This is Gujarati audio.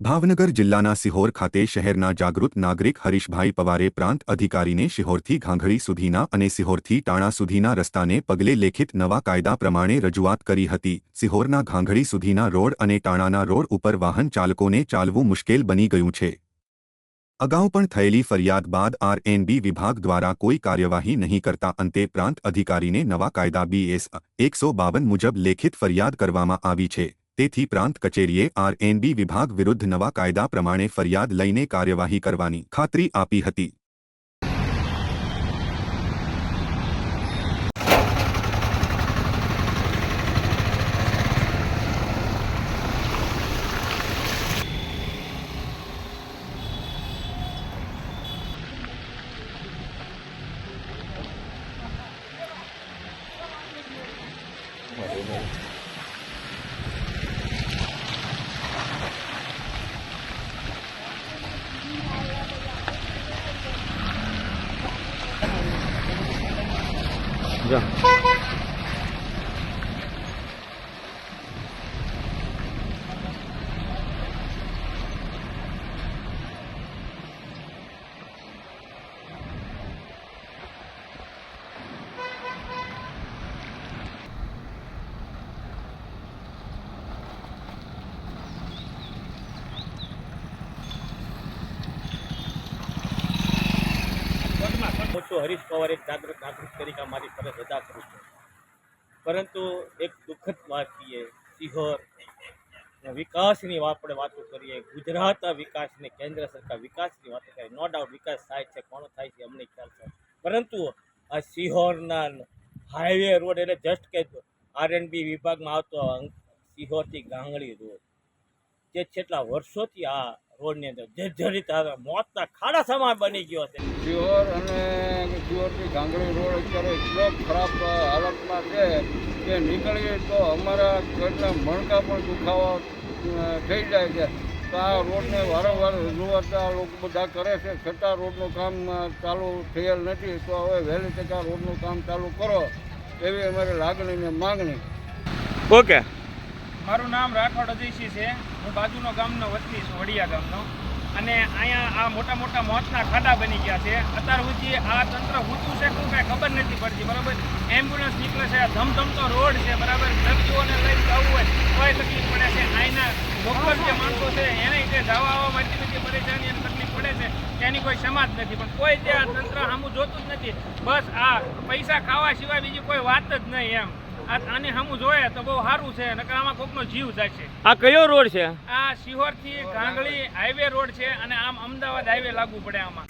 ભાવનગર જિલ્લાના સિહોર ખાતે શહેરના જાગૃત નાગરિક હરીશભાઈ પવારે પ્રાંત અધિકારીને શિહોરથી ઘાંઘળી સુધીના અને સિહોરથી ટાણા સુધીના રસ્તાને પગલે લેખિત નવા કાયદા પ્રમાણે રજૂઆત કરી હતી. સિહોરના ઘાંઘળી સુધીના રોડ અને ટાણાના રોડ ઉપર વાહન ચાલકોને ચાલવું મુશ્કેલ બની ગયું છે. અગાઉ પણ થયેલી ફરિયાદ બાદ આરએનબી વિભાગ દ્વારા કોઈ કાર્યવાહી નહીં કરતા અંતે પ્રાંત અધિકારીને નવા કાયદા બીએસ એકસો બાવન મુજબ લેખિત ફરિયાદ કરવામાં આવી છે. તેથી પ્રાંત કચેરીએ આરએનબી વિભાગ વિરુદ્ધ નવા કાયદા પ્રમાણે ફરિયાદ લઈને કાર્યવાહી કરવાની ખાતરી આપી હતી. જા હું છું હરીશ પવાર એક જાગૃત નાગરિક તરીકે મારી ફરજ અદા કરું છું. પરંતુ એક દુઃખદ વાત છે સિહોર વિકાસની આપણે વાતો કરીએ, ગુજરાત વિકાસની કેન્દ્ર સરકાર વિકાસની વાતો કરીએ નો ડાઉટ વિકાસ થાય છે કોણ થાય છે અમને ખ્યાલ છે. પરંતુ આ સિહોરના હાઈવે રોડ એટલે જસ્ટ કે આરએનબી વિભાગમાં આવતો સિહોરથી ગાંગડી રોડ, જે છેલ્લા વર્ષોથી આ રોડની અંદર જર્જરિત આ મોતના ખાડા સમાન બની ગયો છે. સિહોર અને સિહોરથી ગાંગડી રોડ અત્યારે એટલો ખરાબ હાલતમાં છે કે નીકળીએ તો અમારા ઘરના મણકા પણ દુખાવા થઈ જાય છે. તો આ રોડને વારંવાર રજૂઆત આ લોકો બધા કરે છે. છતાં રોડનું કામ ચાલુ થયેલ નથી. તો હવે વહેલી તકે આ રોડનું કામ ચાલુ કરો એવી અમારી લાગણી ને માગણી. ઓકે. મારું નામ રાઠોડ અજયસિંહ છે. હું બાજુનો ગામનો વતની છું, વડિયા ગામનો. અને અહીંયા આ મોટા મોટા મોતના ખાડા બની ગયા છે. અત્યાર સુધી આ તંત્ર ઊંચું છે શું કાંઈ ખબર નથી પડતી, બરાબર? એમ્બ્યુલન્સ નીકળે છે ધમધમતો રોડ છે, બરાબર? દર્દીઓને લઈને જવું હોય કોઈ તકલીફ પડે છે. અહીંના લોકલ જે માણસો છે, એને જે જવા આવવા માટે બધી પરેશાની અને તકલીફ પડે છે તેની કોઈ સમાજ નથી. પણ કોઈ તે આ તંત્ર સામું જોતું જ નથી. બસ આ પૈસા ખાવા સિવાય બીજી કોઈ વાત જ નહીં એમ. આને સામું જોઈએ તો બહુ સારું છે નકર આમાં કોકનો જીવ જાય છે આ કયો રોડ છે? આ શિહોરથી ગાંગળી હાઈવે રોડ છે અને આમ અમદાવાદ હાઈવે લાગુ પડે આમાં.